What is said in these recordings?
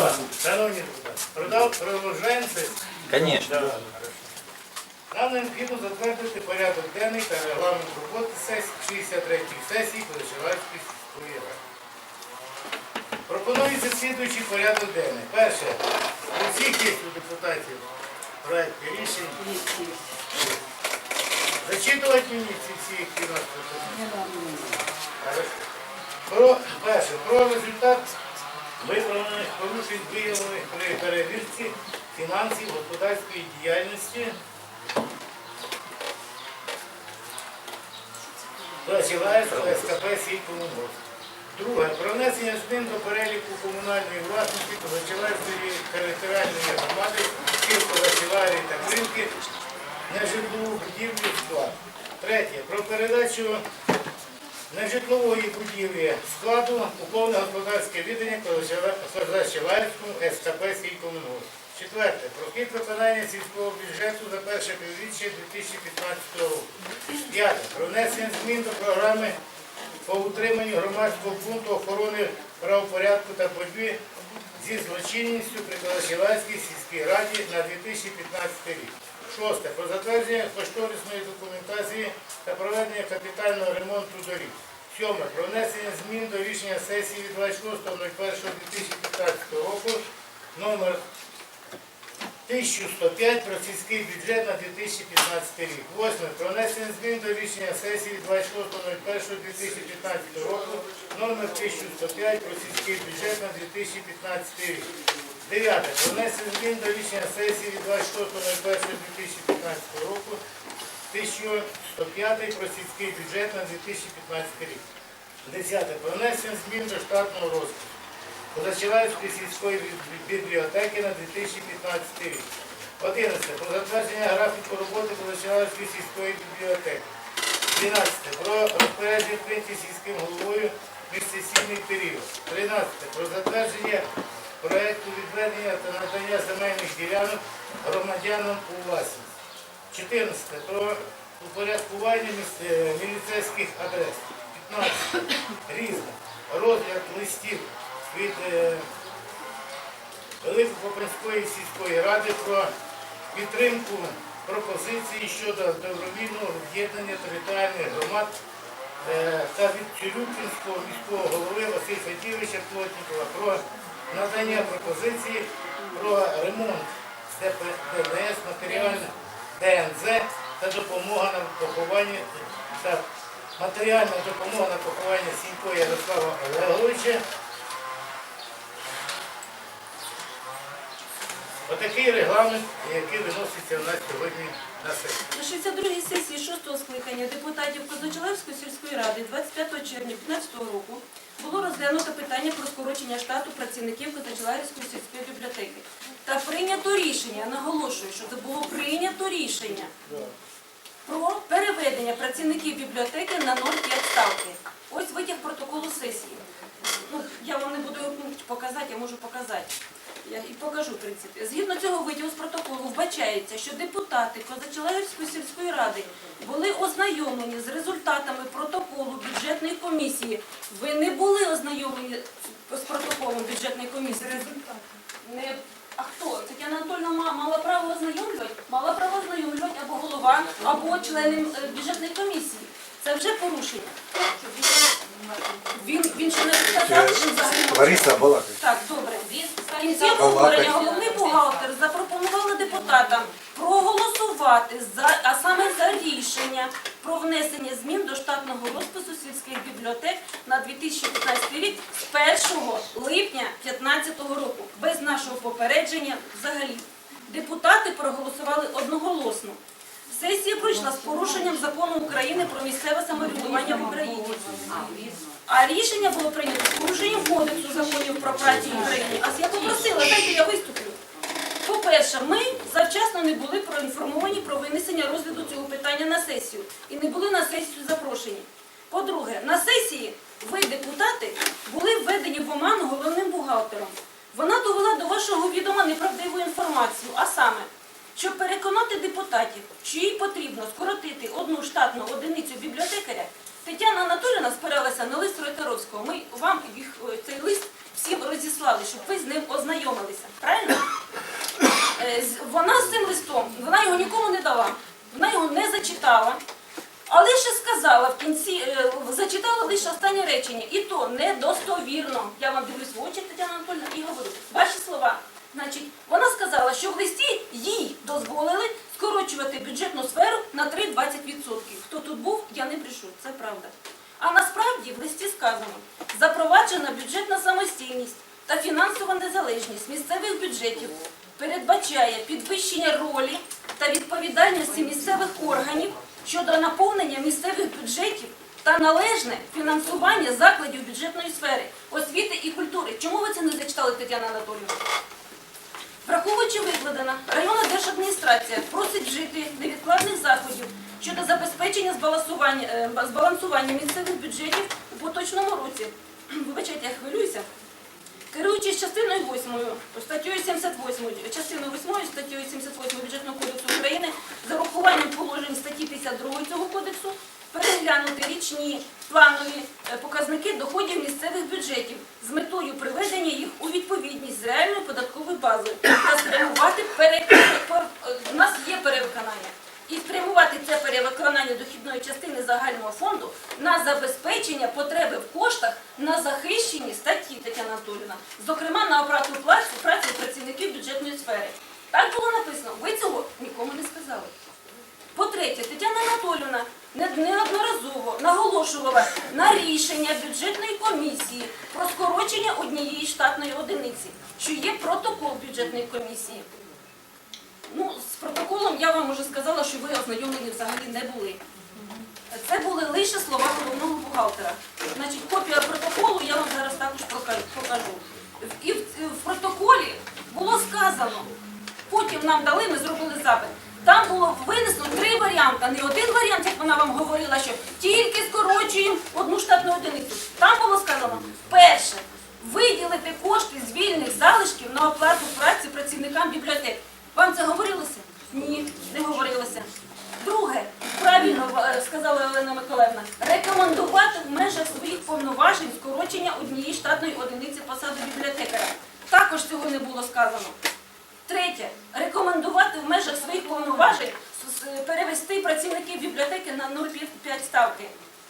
ласка, шановні депутати, сесію? Конечно. Нам необхідно затвердити порядок денний та регламент роботи сесії 63-ї сесії Колишевацької сільської ради. Пропонується слідуючий порядок денний. Перше, у всіх є у депутатів проекти рішень. Зачитувати мені ці всі, які нас. Про, перше, про результат виправлених порушень виявлених при перевірці фінансів господарської діяльності Праціваєвського СКП «Сількомунгос». Друге, про внесення змін до переліку комунальної власності Позачіваєвської територіальної громади Сілковачіварії та Кринки нежитлову будівлю склад. Третє, про передачу нежитлової будівлі складу у повне господарське віддання Позачіваєвському СКП «Сількомунгос». Четверте, про хід виконання сільського бюджету за перше півріччя 2015 року. П'яте, про внесення змін до програми по утриманню громадського пункту охорони правопорядку та боротьби зі злочинністю при Калашівській сільській раді на 2015 рік. Шосте. Про затвердження кошторисної документації та проведення капітального ремонту доріг. Сьоме. Про внесення змін до рішення сесії від 26.01.2015 року номер 1105 про сільський бюджет на 2015 рік. Восьме. Про внесення змін до рішення сесії 26.01.2015 року номер 1105 про сільський бюджет на 2015 рік. Дев'яте. Про внесення змін до рішення сесії від 26.01.2015 року 1105 про сільський бюджет на 2015 рік. Десяте. Про внесення змін до штатного розпису. Позачіваївської сільської бібліотеки на 2015 рік. 11. Про затвердження графіку роботи Позачіваївської сільської бібліотеки. 12. Про розпорядження прийняті сільським головою міжсесійний період. 13. Про затвердження проєкту відведення та надання земельних ділянок громадянам у власність. 14. Про упорядкування е, міліцейських адрес. 15. Різне. Розгляд листів від Великокопинської сільської ради про підтримку пропозиції щодо добровільного об'єднання територіальних громад е, та від Цюрюкінського міського голови Василя Федійовича Плотнікова про надання пропозиції про ремонт ДПДС, матеріальне ДНЗ та допомога на поховання та матеріальна допомога на поховання Сінько Ярослава Олеговича Отакий регламент, який виноситься у нас сьогодні на сесію. На 62-й сесії 6-го скликання депутатів Козачелевської сільської ради 25 червня 2015 року було розглянуто питання про скорочення штату працівників Козачелевської сільської бібліотеки. Та прийнято рішення, наголошую, що це було прийнято рішення про переведення працівників бібліотеки на 0,5 ставки. Ось витяг протоколу сесії. Ну, я вам не буду показати, я можу показати. Я і покажу, в принципі. Згідно цього витягу з протоколу вбачається, що депутати Козачелегівської сільської ради були ознайомлені з результатами протоколу бюджетної комісії. Ви не були ознайомлені з протоколом бюджетної комісії. Не... А хто? Тетяна Анатольовна мала право ознайомлювати? Мала право ознайомлювати або голова, або члени е, бюджетної комісії. Це вже порушення. Він, він ще не сказав, що взагалі Лариса Балакай. Так, добре. В кінці обговорення головний бухгалтер запропонували депутатам проголосувати за, а саме за рішення про внесення змін до штатного розпису сільських бібліотек на 2015 рік з 1 липня 2015 року, без нашого попередження взагалі. Депутати проголосували одноголосно. Сесія пройшла з порушенням закону України про місцеве самоврядування в Україні. А рішення було прийнято з порушенням кодексу законів про працю в Україні. А я попросила, дайте я виступлю. По-перше, ми завчасно не були проінформовані про винесення розгляду цього питання на сесію і не були на сесію запрошені. По-друге, на сесії ви, депутати, були введені в оману головним бухгалтером. Вона довела до вашого відома неправдиву інформацію, а саме, щоб переконати депутатів, що їй потрібно скоротити одну штатну одиницю бібліотекаря, Тетяна Анатоліївна спиралася на лист Ройтеровського. Ми вам їх, е, цей лист всім розіслали, щоб ви з ним ознайомилися. Правильно? Е, Вона з цим листом, вона його нікому не дала, вона його не зачитала. Але ще сказала в кінці, е, зачитала лише останнє речення, і то недостовірно. Я вам дивлюсь в очі, Тетяна Анатольовна, і говорю. Ваші слова. Значить, вона сказала, що в листі їй дозволили скорочувати бюджетну сферу на 3-20%. Хто тут був, я не брешу, це правда. А насправді в листі сказано, запроваджена бюджетна самостійність та фінансова незалежність місцевих бюджетів передбачає підвищення ролі та відповідальності місцевих органів щодо наповнення місцевих бюджетів та належне фінансування закладів бюджетної сфери, освіти і культури. Чому ви це не зачитали, Тетяна Анатолійовна? Враховуючи викладено, районна держадміністрація просить вжити невідкладних заходів щодо забезпечення збалансування, е, ба- збалансування місцевих бюджетів у поточному році. Вибачайте, я хвилююся. Керуючись частиною 8, статтею 78, частиною 8 статтею 78 Бюджетного кодексу України, за урахуванням положень статті 52 цього кодексу, переглянути річні планові е, показники доходів місцевих бюджетів з метою приведення їх у відповідність з реальною податковою базою та спрямувати пере... е, У нас є перевиконання. І спрямувати це перевиконання дохідної частини загального фонду на забезпечення потреби в коштах на захищені статті Тетяна Анатоліївна, зокрема на оплату праці, праці працівників бюджетної сфери. Так було написано. Ви цього нікому не сказали. По-третє, Тетяна Анатоліївна не- неодноразово наголошувала на рішення бюджетної комісії про скорочення однієї штатної одиниці, що є протокол бюджетної комісії. Ну, з протоколом я вам уже сказала, що ви ознайомлені взагалі не були. Це були лише слова головного бухгалтера. Значить, копія протоколу я вам зараз також покажу. І в, в протоколі було сказано, потім нам дали, ми зробили запит. Там було винесено три варіанти, не один варіант, як вона вам говорила, що тільки скорочуємо одну штатну одиницю. Там було сказано, перше, виділити кошти з вільних залишків на оплату праці працівникам бібліотек. Вам це говорилося? Ні, не говорилося. Друге, правильно е, сказала Олена Миколаївна, рекомендувати в межах своїх повноважень скорочення однієї штатної одиниці посади бібліотекаря. Також цього не було сказано. Третє, рекомендувати в межах своїх повноважень перевести працівників бібліотеки на 0,5 ставки.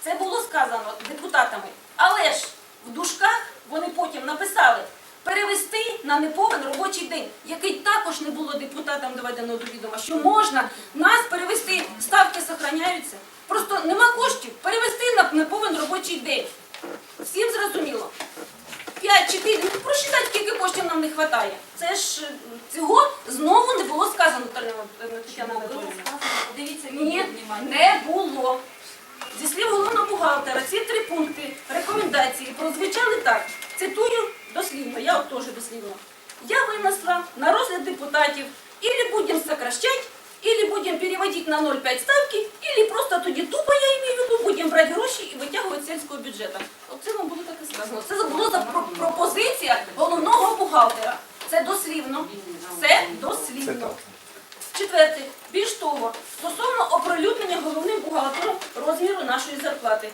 Це було сказано депутатами. Але ж в дужках вони потім написали перевести на неповен робочий день, який також не було депутатам доведено до відома, що можна нас перевести, ставки сохраняються. Просто нема коштів перевести на неповен робочий день. Всім зрозуміло. 5-4, ну просчитати, скільки коштів нам не вистачає. Це ж е, цього знову не було сказано, Тетяна Тетяна Дивіться, Ні, не було. Зі слів головного бухгалтера, ці три пункти рекомендації прозвучали так. Цитую дослівно, я от теж дослівно. Я винесла на розгляд депутатів, или будем сокращать, или будем переводить на 0,5 ставки, или просто тоді тупо, я имею в виду, будемо брати гроші і витягувати сільського бюджету. Оце вам було так і сказано. Це була пропозиція головного бухгалтера. Це дослівно. Це дослівно. Четверте, більш того, стосовно оприлюднення розміру нашої зарплати.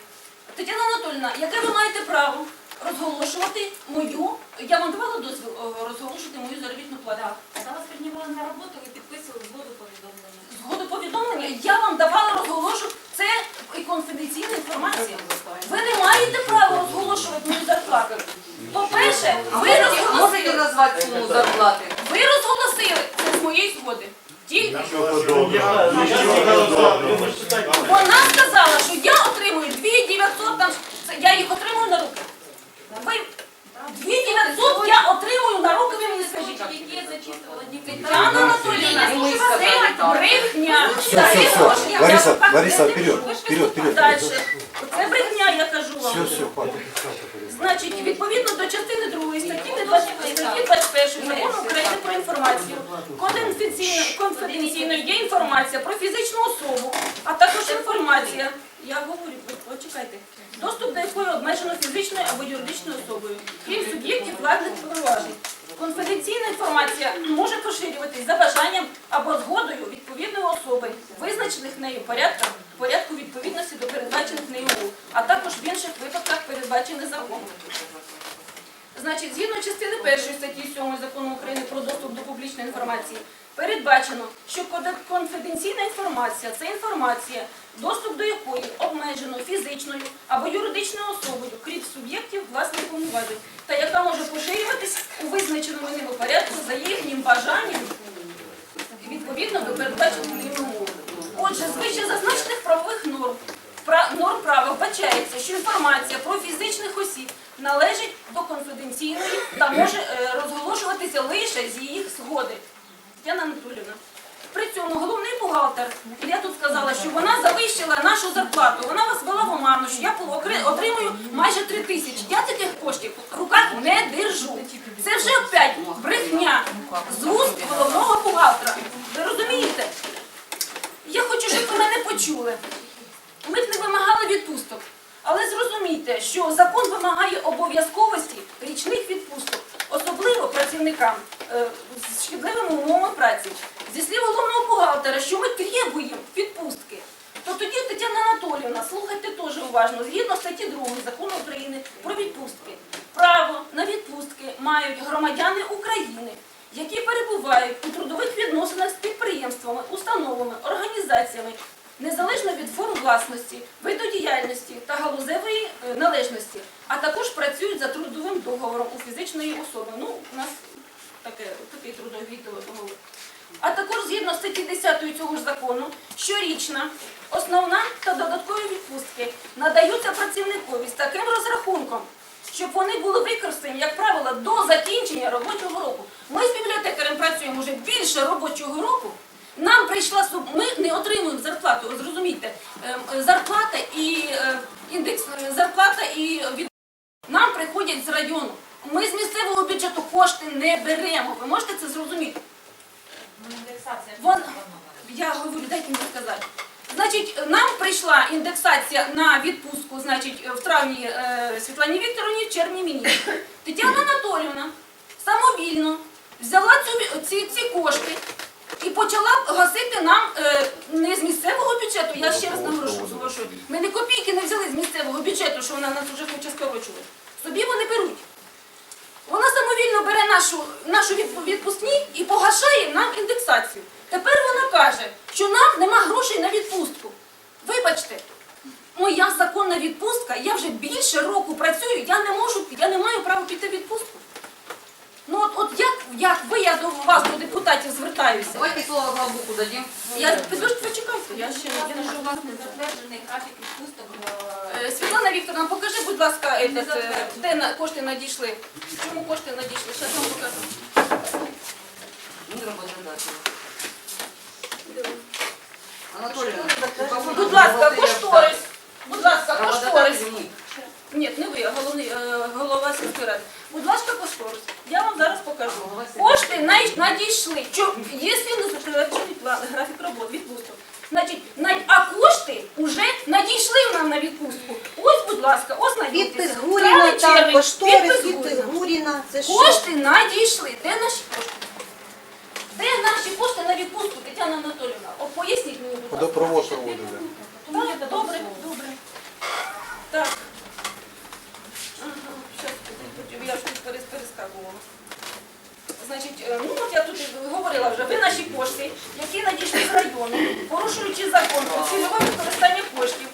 Тетяна Анатольовна, яке ви маєте право розголошувати мою, я вам давала дозвіл е, розголошувати мою заробітну плату? Коли вас приймали на роботу, ви підписували згоду повідомлення. Згоду повідомлення, я вам давала розголошу, це і конфіденційна інформація. Ви не маєте права розголошувати мою зарплату. По-перше, ви Можете розголосили, назвати суму зарплати? ви розголосили це з моєї згоди. Тільки Вона сказала, що я отримую 2900, там, це я їх отримую на руки. Ви 2900 я отримую на руки, ви мені скажіть. Які зачитували Тетяна Анатоліївна, І ми це сказали так. брехня. Все, Це все, все. брехня. Лариса, Я- Лариса, вперед, вперед, вперед. Далі. Це брехня, я кажу вам. Все, все. Значить, відповідно до частини 2 статті статті 21 закону України про інформацію, конфіденційно- конфіденційною є інформація про фізичну особу, а також інформація. Я говорю, почекайте. Доступ до якої обмежено фізичною або юридичною особою, крім суб'єктів владних повноважень. Конфіденційна інформація може поширюватись за бажанням або згодою відповідної особи, визначених нею порядком, порядку відповідності до передбачених нею а також в інших випадках передбачених законом. Значить, згідно частини першої статті 7 закону України про доступ до публічної інформації, передбачено, що конфіденційна інформація це інформація, доступ до якої обмежено фізичною або юридичною особою, крім суб'єктів власних повноважень, та яка може поширюватись у визначеному ними порядку за їхнім бажанням відповідно до передбачених ними умов. Отже, з вище зазначених правових норм пра- норм права вбачається, що інформація про фізичних осіб належить до конфіденційної та може е, розголошуватися лише з їх згоди. Тетяна Анатолівна. При цьому головний бухгалтер, я тут сказала, що вона завищила нашу зарплату. Вона вас вела в оману, що я отримую майже 3 тисячі. Я таких коштів в руках не держу. Це вже опять брехня з уст головного бухгалтера. Ви розумієте? Я хочу, щоб ви мене почули. Ми б не вимагали відпусток. Але зрозумійте, що закон вимагає обов'язковості річних відпусток, особливо працівникам е, з шкідливими умовами праці. Зі слів головного бухгалтера, що ми требуємо відпустки, то тоді Тетяна Анатоліївна, слухайте теж уважно, згідно статті 2 закону України про відпустки. Право на відпустки мають громадяни України, які перебувають у трудових відносинах з підприємствами, установами, організаціями, незалежно від форм власності, виду діяльності та галузевої е, належності, а також працюють за трудовим договором у фізичної особи. Ну, у нас таке, такий трудовий договор. А також згідно статті 10 цього ж закону, щорічна, основна та додаткові відпустки надаються працівникові з таким розрахунком, щоб вони були використані, як правило, до закінчення робочого року. Ми з бібліотекарем працюємо вже більше робочого року. Нам прийшла ми не отримуємо зарплату, ви зрозумієте, Ем, е, зарплата і е, індекс е, зарплата і від нам приходять з району. Ми з місцевого бюджету кошти не беремо. Ви можете це зрозуміти? Вон, я говорю, дайте мені сказати. Значить, нам прийшла індексація на відпустку, значить, в травні е, Світлані Вікторовні, в червні мені. Тетяна Анатоліївна самовільно взяла цю, ці, ці кошти і почала гасити нам е, не з місцевого бюджету, я ще раз наголошую, наголошую. Ми не копійки не взяли з місцевого бюджету, що вона нас вже хоче скорочувати. Собі вони беруть. Вона самовільно бере нашу, нашу відп- відпускні і погашає нам індексацію. Тепер вона каже, що нам нема грошей на відпустку. Вибачте, моя законна відпустка, я вже більше року працюю, я не можу, я не маю права піти в відпустку. Ну от, от як, як ви, я до вас, до депутатів звертаюся. Давайте слово главбуку дадим. Я підожди, почекайте, я ще я не Що у вас не затверджений графік відпусток? е, Е, Світлана Вікторовна, покажи, будь ласка, этот, е, де на- кошти надійшли. Чому кошти надійшли? Зараз вам покажу. Мы работодатель. Анатольевна, Будь ласка, кошторис. Будь ласка, кошторис. Работодатель мы. Ні, не ви, а головний, е, голова сільської ради. Будь ласка, кошторис. Я вам зараз покажу. Голова сільської Кошти най- надійшли. Чо, якщо не затверджений план, графік роботи, відпусток. Значить, на- а кошти вже надійшли нам на відпустку. Ось, будь ласка, ось Підпис надійшли. там кошторис, підпис Гуріна. Гуріна. Це що? Кошти надійшли. Де наші кошти? Де наші кошти на відпустку, Тетяна Анатоліївна? О, поясніть мені, будь ласка. Водопровод проводили. Так, добре, добре. Так. Щас, я ж тут перес- перескакувала. Значить, е, ну от я тут і говорила вже, ви наші кошти, які надійшли з району, порушуючи закон про цільове використання коштів,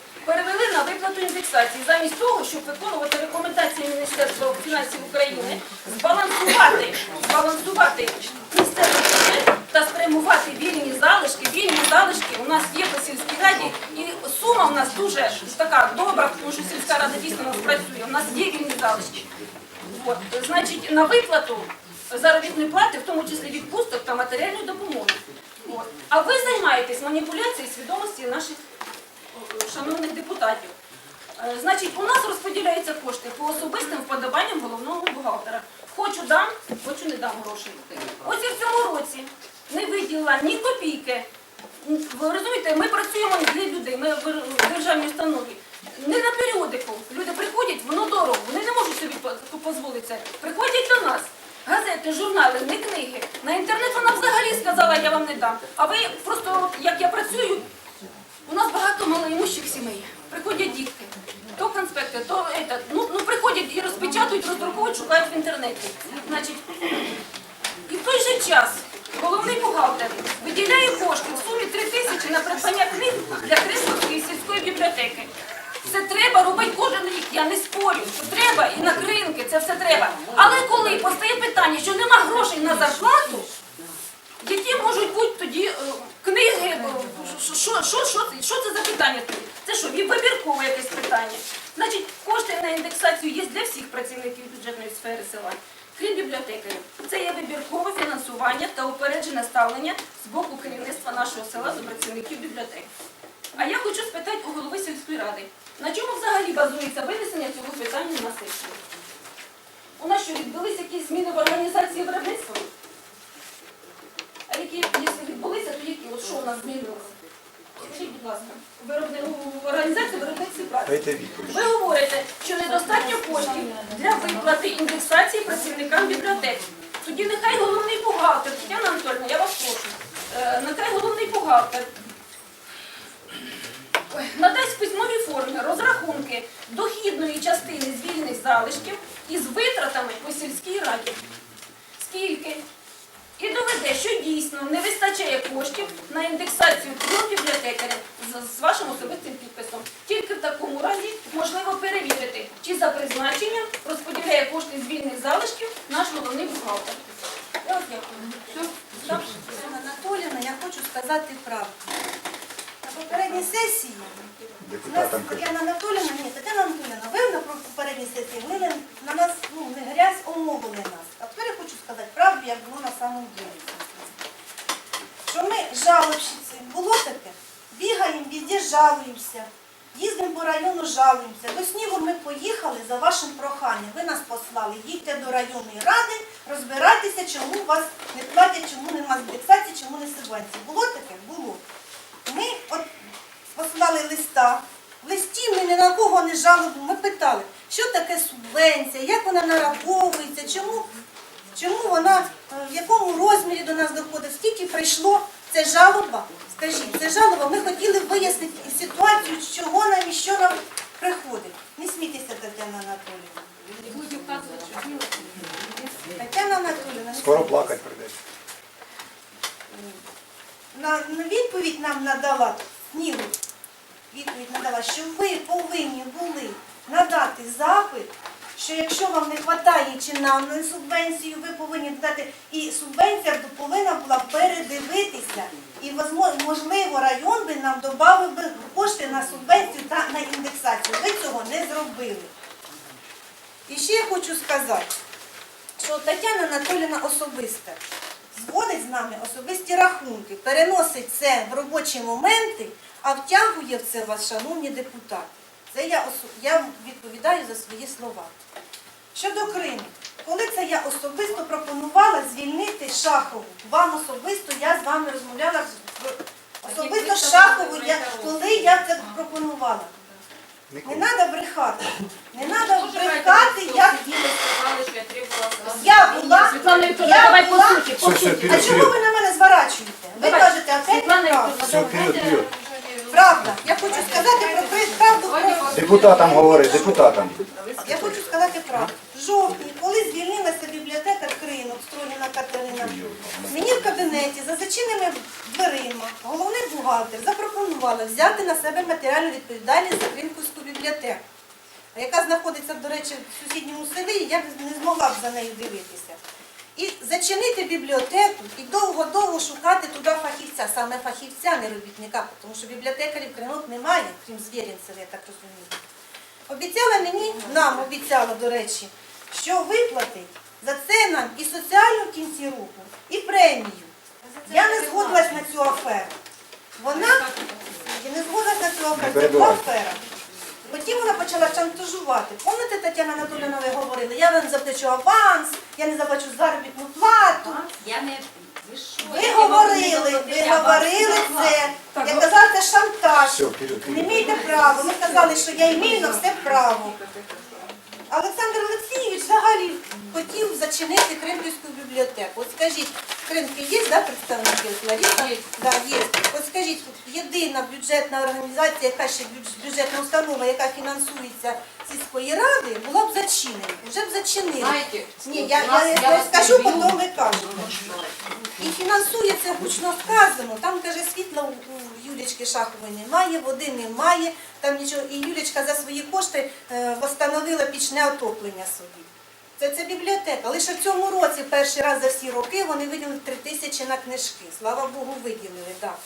індексації, замість того, щоб виконувати рекомендації Міністерства фінансів України, збалансувати, збалансувати місцевий та спрямувати вільні залишки. Вільні залишки у нас є по сільській раді, і сума у нас дуже така добра, тому що сільська рада дійсно нас працює. У нас є вільні залишки. От, значить, на виплату заробітної плати, в тому числі відпусток та матеріальної допомоги. От. А ви займаєтесь маніпуляцією свідомості наших шановних депутатів. Е, Значить, у нас розподіляються кошти по особистим вподобанням головного бухгалтера. Хочу дам, хочу не дам грошей. Ось я в цьому році не виділила ні копійки. Ви розумієте, ми працюємо для людей, ми в державній установі. Не на періодику. Люди приходять, воно дорого, вони не можуть собі дозволити. Приходять до нас. Газети, журнали, не книги. На інтернет вона взагалі сказала, я вам не дам. А ви просто, як я працюю, у нас багато малоімущих сімей. Приходять дітки. То конспекти, то это, ну, ну приходять і розповідають. печатають, роздруковують, шукають в інтернеті. Значить, і в той же час головний бухгалтер виділяє кошти в сумі 3 тисячі на придбання книг для Крисовської сільської бібліотеки. Це треба робити кожен рік, я не спорю, що треба і на кринки, це все треба. Але коли постає питання, що нема грошей на зарплату, які можуть бути тоді е, книги, е, що, що, що, що, це- що це за питання тоді? Це що, і вибіркове якесь питання? Значить, кошти на індексацію є для всіх працівників бюджетної сфери села, крім бібліотекарів. Це є вибіркове фінансування та упереджене ставлення з боку керівництва нашого села до працівників бібліотеки. А я хочу спитати у голови сільської ради, на чому взагалі базується винесення цього питання на сесію? У нас що, відбулись якісь зміни в організації виробництва? А які, якщо відбулися, то які? От що у нас змінилося? Скажіть, будь ласка, виробни... у організації виробництва праці. Ви говорите, що недостатньо коштів для виплати індексації працівникам бібліотек. Тоді нехай головний бухгалтер, Тетяна Анатольовна, я вас прошу, е, нехай головний бухгалтер надасть в письмовій формі розрахунки дохідної частини з вільних залишків із витратами по сільській раді. Скільки? І доведе, що дійсно не вистачає коштів на індексацію трьох бібліотекарів з, з вашим особистим підписом. Тільки в такому разі можливо перевірити, чи за призначенням розподіляє кошти з вільних залишків наш головний бухгалтер. Я вас дякую. Так? Анатоліївна, я хочу сказати правду. На попередній сесії у нас Тетяна Анатоліївна, ні, Тетяна Анатоліївна, ви на попередній сесії влили на нас, ну, не грязь, омовили нас. А тепер я хочу сказати правду, як було на самому ділі. Що ми жалобщиці, було таке, бігаємо, везде жалуємося, району, жалуємося. До снігу ми поїхали за вашим проханням. Ви нас послали, їдьте до районної ради, розбирайтеся, чому вас не платять, чому нема індексації, чому не субвенції. Було таке? Було. Ми от послали листа. В листі ми ні на кого не жалобимо. Ми питали, що таке субвенція, як вона нараховується, чому, чому вона, е, в якому розмірі до нас доходить, скільки прийшло. Це жалоба. Скажіть, це жалоба. Ми хотіли вияснити ситуацію, з чого нам і що нам приходить. Не смійтеся, Тетяна Анатоліївна. Тетяна Анатоліївна, не Скоро плакати прийдеться. на, на відповідь нам надала Снігу, відповідь надала, що ви повинні були надати запит, що якщо вам не вистачає чи нам субвенцію, ви повинні дати, і субвенція повинна була передивитися. І можливо район би нам додав кошти на субвенцію та на індексацію. Ви цього не зробили. І ще я хочу сказати, що Тетяна Анатоліївна особиста зводить з нами особисті рахунки, переносить це в робочі моменти, а втягує в це вас, шановні депутати. Це я, я відповідаю за свої слова. Щодо Криму, коли це я особисто пропонувала звільнити Шахову, вам особисто я з вами розмовляла з- особисто з Шахову, я, коли я це пропонувала. Не треба брехати. Не треба брехати, як я була. Я була-. А чому ви на мене зворачуєте? Ви кажете. Вікторовна, Все, вперед, вперед. Правда. Я хочу сказати про правду. Депутатам говори, депутатам. Я хочу сказати правду. В жовтні, коли звільнилася бібліотека Кринок, Строніна Катерина, мені в кабінеті за зачиненими дверима головний бухгалтер запропонувала взяти на себе матеріальну відповідальність за Кринківську бібліотеку, яка знаходиться, до речі, в сусідньому селі, і я не змогла б за нею дивитися. І зачинити бібліотеку і довго-довго шукати туди фахівця, саме фахівця, не робітника, тому що бібліотекарів кринок немає, крім звірінців, я так розумію. Обіцяла мені, нам обіцяла, до речі, що виплатить за це нам і соціальну в кінці року, і премію. Я не згодилась на цю аферу. Вона я не згодилась на цю аферу. Це була афера. Потім вона почала шантажувати. Пам'ятаєте, Тетяна Анатолійовна, ви говорили, я вам заплачу аванс, я не заплачу заробітну плату. Я не... Ви? Ви говорили, ви говорили це. Я казала, це шантаж. Не маєте права. Ми казали, що я маю на все право. Олександр Олексійович взагалі хотів зачинити Кримську бібліотеку. От скажіть, в Кримській є да, представники Лариса? Є. Да, є. От скажіть, єдина бюджетна організація, яка ще бюдж- бюджетна установа, яка фінансується сільської ради, була б зачинена. вже б зачинили. Знаете, Ні, я, я, я, скажу, потім ви кажете. І фінансує це гучно сказано. Там, каже, світла у, у Юлічки Шахової немає, води немає, там нічого. І Юлічка за свої кошти е, встановила пічне отоплення собі. Це, це бібліотека. Лише в цьому році, перший раз за всі роки, вони виділили три тисячі на книжки. Слава Богу, виділили, так.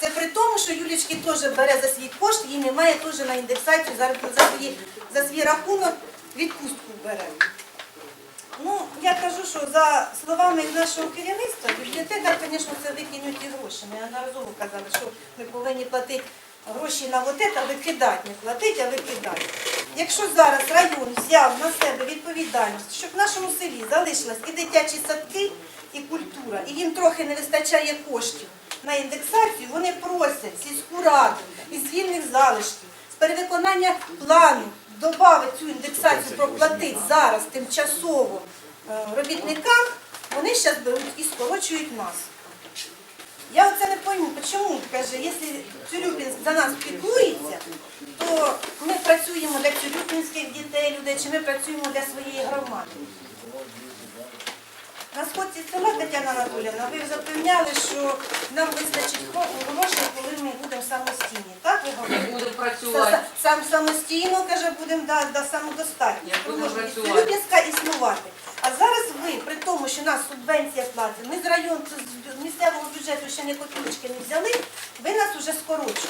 Це при тому, що Юлічки теж бере за свій кошт, їй немає теж на індексацію, зараз за, свої, за свій рахунок відпустку бере. Ну, я кажу, що за словами нашого керівництва, бібліотека, звісно, це викинуть і гроші. Ми неодноразово казали, що ми повинні платити гроші на вот це, викидати, не платити, а викидати. Якщо зараз район взяв на себе відповідальність, щоб в нашому селі залишились і дитячі садки, і культура, і їм трохи не вистачає коштів на індексацію, вони просять сільську раду із вільних залишків, з перевиконання плану додати цю індексацію, проплатити зараз тимчасово е, робітникам, вони зараз беруть і скорочують нас. Я оце не пойму, чому, каже, якщо Цюрюпінськ за нас піклується, то ми працюємо для цюрюпінських дітей, людей, чи ми працюємо для своєї громади. На сходці села Тетяна Анатоліївна, ви запевняли, що нам вистачить грошей, коли ми будемо самостійні. Так ви говорите? Будемо працювати. Сам самостійно, каже, будемо да, да, самодостатньо. Як будемо Можемо і. Цюрюпінська існувати. А зараз ви, при тому, що нас субвенція платить, ми з району, з місцевого бюджету ще не копійки не взяли, ви нас вже скорочуєте.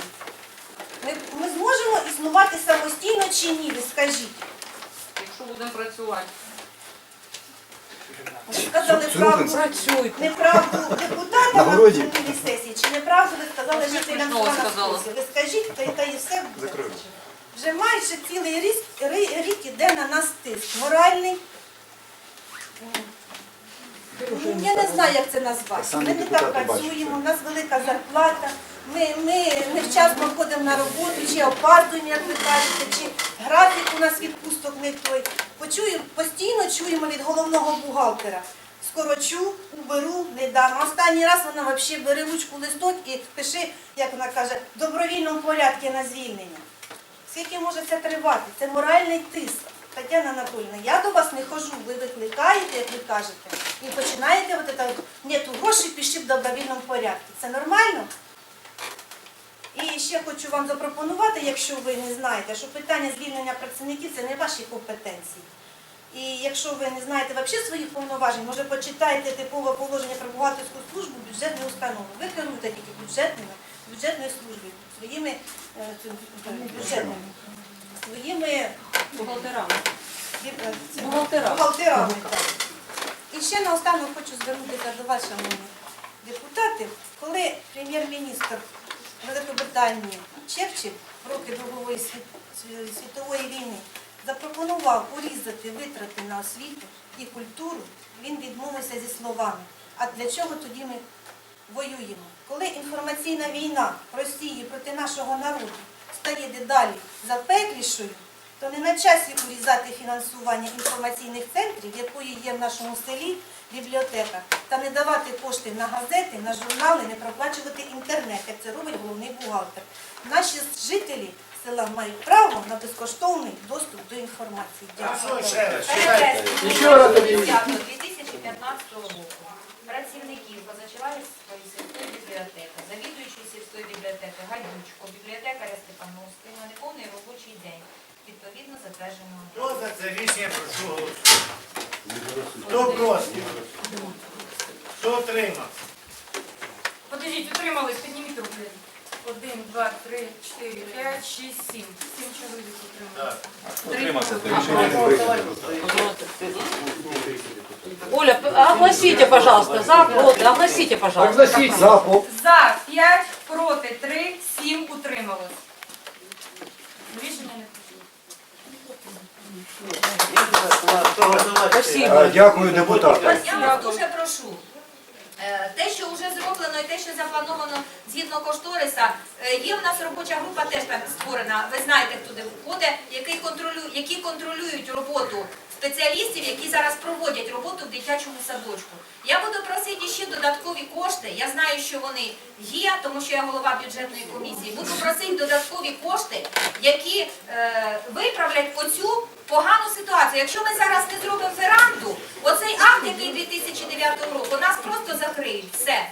Ми, ми зможемо існувати самостійно чи ні, ви скажіть. Якщо будемо працювати. Ви сказали правду, неправду депутатам На на минулій сесії, чи неправду ви сказали жителям села на. Сході? Ви скажіть, та, та і все буде. Вже майже цілий рік, рік іде на нас тиск. Моральний. Ну, Я не знаю, як це назвати. Ми не так працюємо, у нас велика зарплата. Ми, ми невчасно ходимо на роботу, чи опаздуємо, як ви кажете, чи графік у нас відпусток не той. Почую, постійно чуємо від головного бухгалтера. Скорочу, уберу, не дам. Останній раз вона взагалі бере ручку листок і пиши, як вона каже, в добровільному порядку на звільнення. Скільки може це тривати? Це моральний тиск. Тетяна Анатольовна, я до вас не хожу, ви викликаєте, як ви кажете, і починаєте от це, нету грошей, пиши в добровільному порядку. Це нормально? І ще хочу вам запропонувати, якщо ви не знаєте, що питання звільнення працівників це не ваші компетенції. І якщо ви не знаєте взагалі своїх повноважень, може почитайте типове положення про бухгалтерську службу бюджетної установи. Ви керуєте тільки бюджетними, бюджетною службою, своїми е, бюджетними, своїми Бухгалтерами. Бухгалтерами. бухгалтерами. І ще наостанок хочу звернутися до вас, шановні депутати, коли прем'єр-міністр Великобританії Черчилль в роки Другої світової війни запропонував урізати витрати на освіту і культуру, він відмовився зі словами. А для чого тоді ми воюємо? Коли інформаційна війна Росії проти нашого народу стає дедалі запеклішою, то не на часі урізати фінансування інформаційних центрів, якої є в нашому селі бібліотека, та не давати кошти на газети, на журнали, не проплачувати інтернет, як це робить головний бухгалтер. Наші жителі села мають право на безкоштовний доступ до інформації. Дякую. ще раз? Ще раз 2015 року працівників Позачалавівської сільської бібліотеки, завідуючої сільської бібліотеки Гадючко, бібліотекаря Степановської на неповний робочий день, відповідно затвердженого. Хто за це рішення прошу голосувати? Хто проти? Хто отримав? Подождіть, утримались, підніміть руки. Один, два, три, чотири, п'ять, шість, сім. Сім чоловік утримали. Так. Оля, п- огласите, пожалуйста, за, против, огласите, пожалуйста. За, За п'ять, проти три, сім утрималось. Рішення не прийнято. Е, Дякую депутатам. Я вас дуже прошу. Е, Те, що вже зроблено і те, що заплановано згідно кошториса, е, є в нас робоча група теж так створена. Ви знаєте, хто туди входить, який контролю- які контролюють роботу спеціалістів, які зараз проводять роботу в дитячому садочку. Я буду просити ще додаткові кошти. Я знаю, що вони є, тому що я голова бюджетної комісії. Буду просити додаткові кошти, які е, виправлять оцю погану ситуацію. Якщо ми зараз не зробимо веранду, оцей акт, який 2009 року, нас просто закриють. Все.